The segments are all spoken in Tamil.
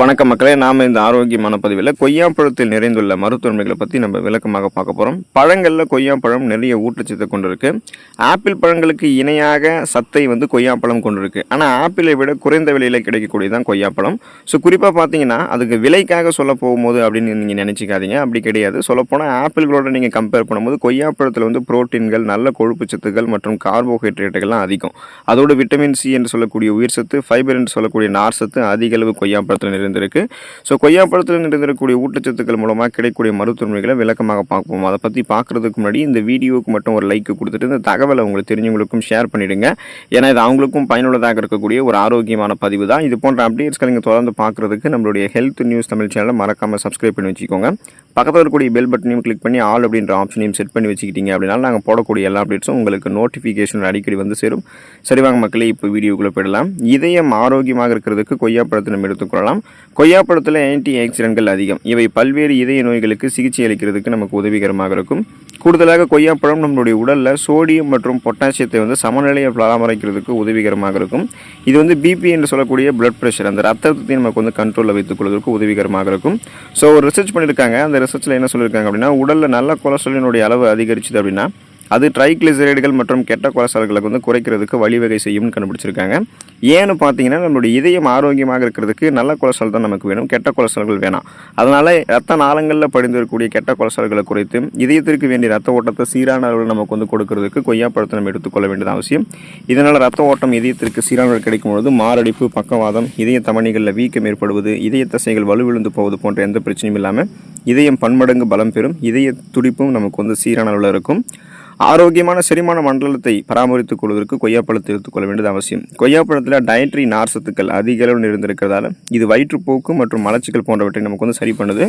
வணக்கம் மக்களே நாம் இந்த ஆரோக்கியமான பதிவில் கொய்யாப்பழத்தில் நிறைந்துள்ள மருத்துவமைகளை பற்றி நம்ம விளக்கமாக பார்க்க போகிறோம் பழங்களில் கொய்யாப்பழம் நிறைய ஊட்டச்சத்தை கொண்டிருக்கு. ஆப்பிள் பழங்களுக்கு இணையாக சத்தை வந்து கொய்யாப்பழம் கொண்டிருக்கு. ஆனால் ஆப்பிளை விட குறைந்த விலையில் கிடைக்கக்கூடியதான் கொய்யாப்பழம். ஸோ குறிப்பாக பார்த்தீங்கன்னா அதுக்கு விலைக்காக சொல்ல போகும்போது அப்படின்னு நீங்கள் நினச்சிக்காதீங்க. அப்படி கிடையாது. சொல்லப்போனால் ஆப்பிள்களோட நீங்கள் கம்பேர் பண்ணும்போது கொய்யாப்பழத்தில் வந்து புரோட்டீன்கள் நல்ல கொழுப்பு சத்துக்கள் மற்றும் கார்போஹைட்ரேட்டுகள்லாம் அதிகம். அதோடு விட்டமின் சி என்று சொல்லக்கூடிய உயிர் சத்து ஃபைபர் என்று சொல்லக்கூடிய நார் சத்து அதிக அளவு கொய்யாப்பழத்தில் இருந்திருக்கு ஸோ கொய்யாப்பழத்தில் இருந்திருக்கக்கூடிய ஊட்டச்சத்துக்கள் மூலமாக கிடைக்கக்கூடிய மருத்துவமைகளை விளக்கமாக பார்ப்போம். அதை பற்றி பார்க்குறதுக்கு முன்னாடி இந்த வீடியோவுக்கு மட்டும் ஒரு லைக் கொடுத்துட்டு இந்த தகவலை உங்களுக்கு தெரிஞ்சவங்களுக்கும் ஷேர் பண்ணிடுங்க. ஏன்னா இது அவங்களுக்கும் பயனுள்ளதாக இருக்கக்கூடிய ஒரு ஆரோக்கியமான பதிவு தான். இது போன்ற அப்டேட்ஸ்களை நீங்கள் தொடர்ந்து பார்க்குறதுக்கு நம்மளுடைய ஹெல்த் நியூஸ் தமிழ் சேனலை மறக்காமல் சப்ஸ்கிரைப் பண்ணி வச்சுக்கோங்க. பக்கத்தில் இருக்கக்கூடிய பெல் பட்டனையும் கிளிக் பண்ணி ஆல் அப்படின்ற ஆப்ஷனையும் செட் பண்ணி வச்சுக்கிட்டீங்க அப்படின்னா நாங்கள் போடக்கூடிய எல்லா அப்டேட்ஸும் உங்களுக்கு நோட்டிஃபிகேஷன் அடிக்கடி வந்து சேரும். சரிவாங்க மக்களே இப்போ வீடியோக்குள்ளே போயிடலாம். இதயம் ஆரோக்கியமாக இருக்கிறதுக்கு கொய்யாப்பழத்தை நம்ம எடுத்துக்கொள்ளலாம் கொய்யாப்பழத்தில் ஆன்டி ஆக்சிடென்ட்கள் அதிகம். இவை பல்வேறு இதய நோய்களுக்கு சிகிச்சை அளிக்கிறதுக்கு நமக்கு உதவிகரமாக இருக்கும். கூடுதலாக கொய்யாப்பழம் நம்மளுடைய உடலில் சோடியம் மற்றும் பொட்டாசியத்தை வந்து சமநிலையை பராமரிக்கிறதுக்கு உதவிகரமாக இருக்கும். இது வந்து பிபி என்று சொல்லக்கூடிய பிளட் ப்ரெஷர் அந்த ரத்தத்தை நமக்கு வந்து கண்ட்ரோலில் வைத்துக் கொள்வதற்கு உதவிகரமாக இருக்கும். ஸோ ஒரு ரிசர்ச் பண்ணியிருக்காங்க அந்த ரிசர்ச்சில் என்ன சொல்லியிருக்காங்க அப்படின்னா உடலில் நல்ல கொலஸ்ட்ராலினுடைய அளவு அதிகரிச்சுது அப்படின்னா அது ட்ரைக்ளிசரைடுகள் மற்றும் கெட்ட கொலஸ்ட்ரால்களுக்கு வந்து குறைக்கிறதுக்கு வழிவகை செய்யும்னு கண்டுபிடிச்சிருக்காங்க. ஏன்னு பார்த்தீங்கன்னா நம்மளுடைய இதயம் ஆரோக்கியமாக இருக்கிறதுக்கு நல்ல கொலஸ்ட்ரால் தான் நமக்கு வேணும். கெட்ட கொலஸ்ட்ரால்கள் வேணாம். அதனால் ரத்த நாளங்களில் படிந்திருக்கக்கூடிய கெட்ட கொலஸ்ட்ரால்களை குறைத்து இதயத்திற்கு வேண்டிய ரத்த ஓட்டத்தை சீரான அளவில் நமக்கு வந்து கொடுக்கறதுக்கு கொய்யாப்பழத்தை நம்ம எடுத்துக்கொள்ள வேண்டியது அவசியம். இதனால் ரத்த ஓட்டம் இதயத்திற்கு சீரான கிடைக்கும் பொழுது மாரடைப்பு பக்கவாதம் இதய தமணிகளில் வீக்கம் ஏற்படுவது இதய தசைகள் வலுவிழுந்து போவது போன்ற எந்த பிரச்சனையும் இல்லாமல் இதயம் பன்மடங்கு பலம் பெறும் இதய துடிப்பும் நமக்கு வந்து சீரான அளவில் இருக்கும். ஆரோக்கியமான செரிமான மண்டலத்தை பராமரித்துக் கொள்வதற்கு கொய்யாப்பழத்தை எடுத்துக்கொள்ள வேண்டியது அவசியம். கொய்யாப்பழத்தில் டயட்ரி நார் சத்துக்கள் அதிக அளவில் இருந்திருக்கிறதால இது வயிற்றுப்போக்கு மற்றும் மலச்சிக்கல் போன்றவற்றை நமக்கு வந்து சரி பண்ணுது.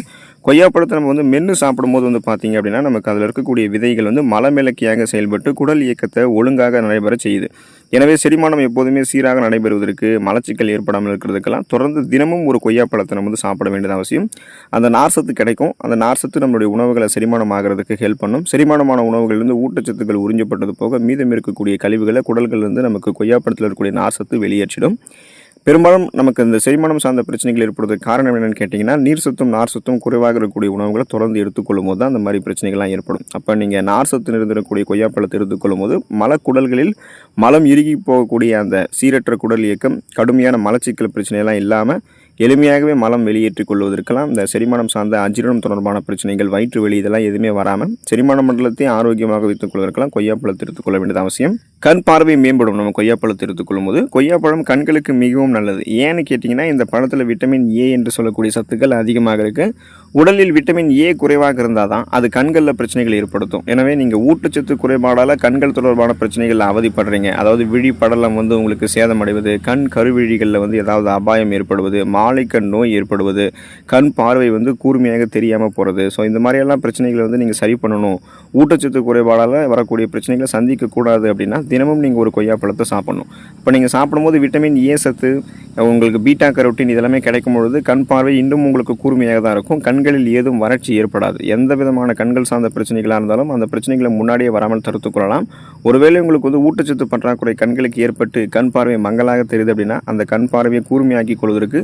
கொய்யாப்பழத்தை நம்ம வந்து மென்று சாப்பிடும்போது வந்து பார்த்தீங்க அப்படின்னா நமக்கு அதில் இருக்கக்கூடிய விதைகள் வந்து மலமிளக்கியாக செயல்பட்டு குடல் இயக்கத்தை ஒழுங்காக நடைபெற செய்யுது. எனவே செரிமானம் எப்போதுமே சீராக நடைபெறுவதற்கு மலச்சிக்கல் ஏற்படாமல் இருக்கிறதுக்கெல்லாம் தொடர்ந்து தினமும் ஒரு கொய்யாப்பழத்தை நம்ம வந்து சாப்பிட வேண்டியது அவசியம். அந்த நார்சத்து கிடைக்கும். அந்த நார்சத்து நம்மளுடைய உணவுகளை செரிமானம் ஆகிறதுக்கு ஹெல்ப் பண்ணும். செரிமானமான உணவுகளிலிருந்து ஊட்டச்சத்துக்கள் உறிஞ்சப்பட்டது போக மீதம் இருக்கக்கூடிய கழிவுகளை குடல்களிலிருந்து நமக்கு கொய்யாப்பழத்தில் இருக்கக்கூடிய நார்சத்து வெளியேற்றிடும். பெரும்பாலும் நமக்கு இந்த செரிமானம் சார்ந்த பிரச்சனைகள் ஏற்படுறதுக்கு காரணம் என்னென்னு கேட்டிங்கன்னா நீர் சத்தும் நார் சத்தும் குறைவாக இருக்கக்கூடிய உணவுகளை தொடர்ந்து எடுத்துக்கொள்ளும் போது தான் அந்த மாதிரி பிரச்சனைகள்லாம் ஏற்படும். அப்போ நீங்கள் நார் சத்து இருந்திருக்கக்கூடிய கொய்யாப்பழத்தை எடுத்துக்கொள்ளும் போது மலக்குடல்களில் மலம் இறுகி போகக்கூடிய அந்த சீரற்ற குடல் இயக்கம் கடுமையான மலச்சிக்கல் பிரச்சனையெல்லாம் இல்லாமல் எளிமையாகவே மலம் வெளியேற்றிக் கொள்வதற்கெல்லாம் இந்த செரிமானம் சார்ந்த அஜீரணம் தொடர்பான பிரச்சனைகள் வயிற்று வெளி இதெல்லாம் எதுவுமே வராமல் செரிமான மண்டலத்தை ஆரோக்கியமாக வைத்துக் கொள்வதற்கெல்லாம் கொய்யாப்பழத்தை எடுத்துக்கொள்ள வேண்டியது அவசியம். கண் பார்வை மேம்படும். நம்ம கொய்யாப்பழத்தை எடுத்துக்கொள்ளும் போது கொய்யாப்பழம் கண்களுக்கு மிகவும் நல்லது. ஏன்னு கேட்டிங்கன்னா இந்த பழத்தில் விட்டமின் ஏ என்று சொல்லக்கூடிய சத்துக்கள் அதிகமாக இருக்குது உடலில் விட்டமின் ஏ குறைவாக இருந்தால் தான் அது கண்களில் பிரச்சனைகள் ஏற்படுத்தும். எனவே நீங்கள் ஊட்டச்சத்து குறைபாடால் கண்கள் தொடர்பான பிரச்சனைகளில் அவதிப்படுறீங்க. அதாவது விழி படலம் வந்து உங்களுக்கு சேதமடைவது கண் கருவிழிகளில் வந்து ஏதாவது அபாயம் ஏற்படுவது மா மாலைக்கண் நோய் ஏற்படுவது கண் பார்வை வந்து கூர்மையாக தெரியாமல் போகிறது ஸோ இந்த மாதிரியெல்லாம் பிரச்சனைகளை வந்து நீங்கள் சரி பண்ணணும். ஊட்டச்சத்து குறைபாடால் வரக்கூடிய பிரச்சனைகளை சந்திக்கக்கூடாது அப்படின்னா தினமும் நீங்கள் ஒரு கொய்யாப்பழத்தை சாப்பிடணும். இப்போ நீங்கள் சாப்பிடும்போது விட்டமின் ஏ சத்து உங்களுக்கு பீட்டா கரோட்டின் இதெல்லாமே கிடைக்கும் பொழுது கண் பார்வை இன்னும் உங்களுக்கு கூர்மையாக தான் இருக்கும். கண்களில் ஏதும் வறட்சி ஏற்படாது. எந்த விதமான கண்கள் சார்ந்த பிரச்சனைகளாக இருந்தாலும் அந்த பிரச்சனைகளை முன்னாடியே வராமல் தடுத்து கொள்ளலாம். ஒருவேளை உங்களுக்கு வந்து ஊட்டச்சத்து பற்றாக்குறை கண்களுக்கு ஏற்பட்டு கண் பார்வை மங்கலாக தெரியுது அப்படின்னா அந்த கண் பார்வையை கூர்மையாக்கி கொள்வதற்கு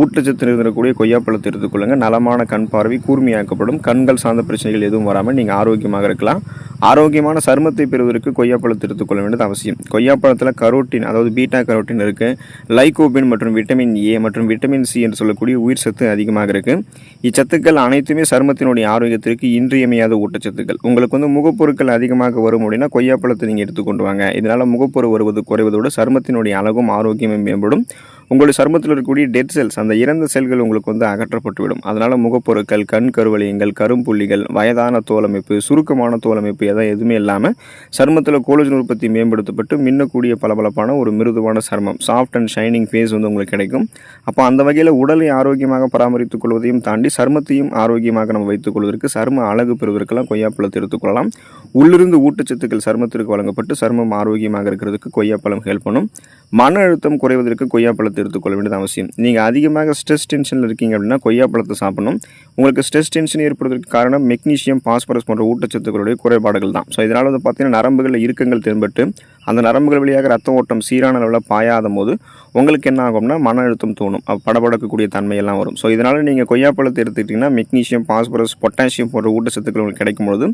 ஊட்டச்சத்து இருந்திருக்கக்கூடிய கொய்யாப்பழத்தை எடுத்துக்கொள்ளுங்கள் நலமான கண் பார்வை கூர்மையாக்கப்படும். கண்கள் சார்ந்த பிரச்சனைகள் எதுவும் வராமல் நீங்கள் ஆரோக்கியமாக இருக்கலாம். ஆரோக்கியமான சருமத்தை பெறுவதற்கு கொய்யாப்பழத்தை எடுத்துக்கொள்ள வேண்டியது அவசியம். கொய்யாப்பழத்தில் கரோட்டின் அதாவது பீட்டா கரோட்டின் இருக்குது லைகோபின் மற்றும் விட்டமின் ஏ மற்றும் விட்டமின் சி என்று சொல்லக்கூடிய உயிர் சத்து அதிகமாக இருக்குது இச்சத்துக்கள் அனைத்துமே சருமத்தினுடைய ஆரோக்கியத்திற்கு இன்றியமையாத ஊட்டச்சத்துக்கள். உங்களுக்கு வந்து முகப்பொருட்கள் அதிகமாக வரும் அப்படின்னா கொய்யாப்பழத்தை நீங்கள் எடுத்துக்கொண்டு வாங்க. இதனால் முகப்பொரு வருவது குறைவதோடு சருமத்தினுடைய அழகும் ஆரோக்கியமும் மேம்படும். உங்களுடைய சருமத்தில் இருக்கக்கூடிய டெட் செல்ஸ் அந்த இறந்த செல்கள் உங்களுக்கு வந்து அகற்றப்பட்டுவிடும் அதனால் முகப்பொருட்கள் கண் கருவளையங்கள் கரும்புள்ளிகள் வயதான தோலமைப்பு சுருக்கமான தோலமைப்பு எதாவது எதுவுமே இல்லாமல் சருமத்தில் கோலஜன் உற்பத்தி மேம்படுத்தப்பட்டு மின்னக்கூடிய பளபளப்பான ஒரு மிருதுவான சருமம். சாஃப்ட் அண்ட் ஷைனிங் ஃபேஸ் வந்து உங்களுக்கு கிடைக்கும். அப்போ அந்த வகையில் உடலை ஆரோக்கியமாக பராமரித்துக் கொள்வதையும் தாண்டி சருமத்தையும் ஆரோக்கியமாக நம்ம வைத்துக் கொள்வதற்கு சரும அழகு பெறுவதற்கெல்லாம் கொய்யாப்பழத்தை எடுத்துக்கொள்ளலாம் உள்ளிருந்து ஊட்டச்சத்துக்கள் சருமத்திற்கு வழங்கப்பட்டு சருமம் ஆரோக்கியமாக இருக்கிறதுக்கு கொய்யாப்பழம் ஹெல்ப் பண்ணும். மன அழுத்தம் குறைவதற்கு கொய்யாப்பழத்தை எடுத்துக்கொள்ள வேண்டியது அவசியம். நீங்கள் அதிகமாக ஸ்ட்ரெஸ் டென்ஷனில் இருக்கீங்க அப்படின்னா கொய்யாப்பழத்தை சாப்பிடணும். உங்களுக்கு ஸ்ட்ரெஸ் டென்ஷன் ஏற்படுவதற்கு காரணம் மெக்னீஷியம் பாஸ்பரஸ் போன்ற ஊட்டச்சத்துக்களுடைய குறைபாடுகள் தான். ஸோ இதனால் வந்து பார்த்தீங்கன்னா நரம்புகளில் இறுக்கங்கள் தென்பட்டு அந்த நரம்புகள் வழியாக ரத்த ஓட்டம் சீரான அளவில் பாயாத போது உங்களுக்கு என்ன ஆகும்னா மன அழுத்தம் தோணும். படபடக்கக்கூடிய தன்மையெல்லாம் வரும். ஸோ இதனால் நீங்கள் கொய்யாப்பழத்தை எடுத்துக்கிட்டிங்கன்னா மெக்னீஷியம் பாஸ்பரஸ் பொட்டாசியம் போன்ற ஊட்டச்சத்துக்கள் உங்களுக்கு கிடைக்கும்போது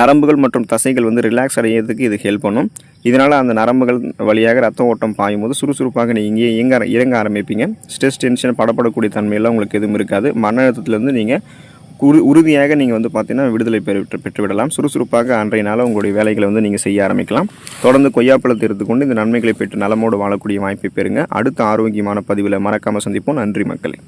நரம்புகள் மற்றும் தசைகள் வந்து ரிலாக்ஸ் அடையிறதுக்கு இது ஹெல்ப் பண்ணும். இதனால் அந்த நரம்புகள் வழியாக ரத்த ஓட்டம் பாயும் போது சுறுசுறுப்பாக நீங்கள் இங்கே இயங்க இறங்க ஆரம்பிப்பீங்க. ஸ்ட்ரெஸ் டென்ஷன் படப்படக்கூடிய தன்மையெல்லாம் உங்களுக்கு எதுவும் இருக்காது. மன அழுத்தத்துலேருந்து நீங்கள் உறு உறுதியாக நீங்கள் வந்து பார்த்தீங்கன்னா விடுதலை பெற்று பெற்றுவிடலாம். சுறுசுறுப்பாக அன்றைய நாள் உங்களுடைய வேலைகளை வந்து நீங்கள் செய்ய ஆரம்பிக்கலாம். தொடர்ந்து கொய்யாப்பழத்தை எடுத்துக்கொண்டு இந்த நன்மைகளை பெற்று நலமோடு வாழக்கூடிய வாய்ப்பை பெறுங்க. அடுத்த ஆரோக்கியமான பதிவில் மறக்காமல் சந்திப்போம். நன்றி மக்களே.